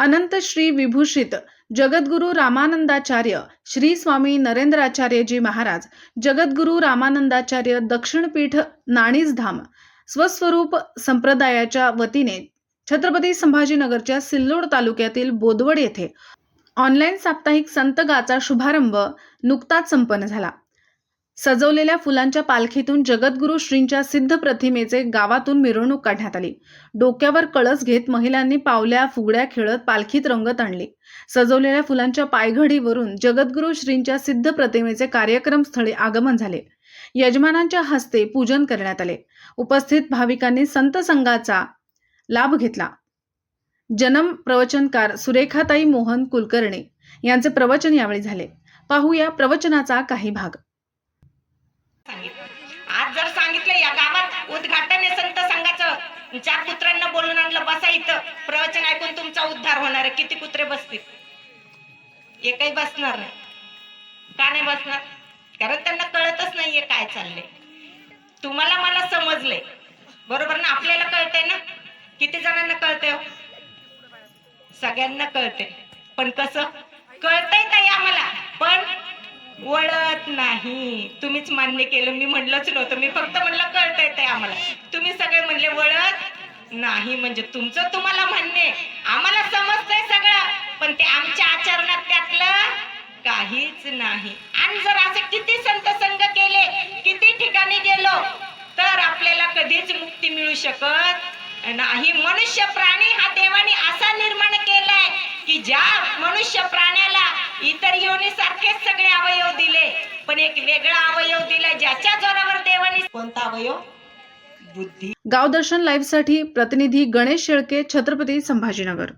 अनंत श्री विभूषित जगद्गुरू रामानंदाचार्य श्री स्वामी नरेंद्राचार्यजी महाराज जगद्गुरू रामानंदाचार्य दक्षिणपीठ नाणीजधाम स्वस्वरूप संप्रदायाच्या वतीने छत्रपती संभाजीनगरच्या सिल्लोड तालुक्यातील बोदवड येथे ऑनलाईन साप्ताहिक संतगाचा शुभारंभ नुकताच संपन्न झाला. सजवलेल्या फुलांच्या पालखीतून जगद्गुरू श्रींच्या सिद्ध प्रतिमेचे गावातून मिरवणूक काढण्यात आली. डोक्यावर कळस घेत महिलांनी पावल्या फुगड्या खेळत पालखीत रंगत आणली. सजवलेल्या फुलांच्या पायघडीवरून जगद्गुरू श्रींच्या सिद्ध प्रतिमेचे कार्यक्रम स्थळी आगमन झाले. यजमानांच्या हस्ते पूजन करण्यात आले. उपस्थित भाविकांनी संत संघाचा लाभ घेतला. जनम प्रवचनकार सुरेखाताई मोहन कुलकर्णी यांचे प्रवचन यावेळी झाले. पाहूया प्रवचनाचा काही भाग. सांगितलं. आज जर सांगितलं या गावात उद्घाटन आहे संत संघाचं. चार कुत्र्यांना बोलून आणलं बसा इथं. प्रवचन ऐकून तुमचा उद्धार होणार आहे. किती कुत्रे बसतील? एकही बसणार नाही. का नाही बसणार? कारण त्यांना कळतच नाहीये काय चाललंय. तुम्हाला मला समजलंय. बरोबर ना? आपल्याला कळतंय ना? किती जणांना कळतंय हो? सगळ्यांना कळतंय. पण कसं? कळतंय ताई आम्हाला. पण वळत नाही. तुम्हीच मान्य केलं. मी म्हणलंच नव्हतं. मी फक्त म्हणलं कळतंय आहे आम्हाला. तुम्ही सगळे म्हणले वळत नाही म्हणजे तुमचं तुम्हाला म्हणणे. आम्हाला समजतंय सगळं. पण ते आमच्या आचरणात त्यातलं काहीच नाही. आणि जर असे किती संत संघ केले किती ठिकाणी गेलो तर आपल्याला कधीच मुक्ती मिळू शकत नाही. मनुष्य प्राणी हा देवाने असा निर्माण केलाय की ज्या मनुष्य प्राण्याला इतर योनी सारखेच सगळे अवयव दिले पण एक वेगळा अवयव दिलाय ज्याच्या जोरावर देवाने कोणता अवयव? बुद्धी. गावदर्शन लाईव्हसाठी प्रतिनिधी गणेश शेळके छत्रपती संभाजीनगर.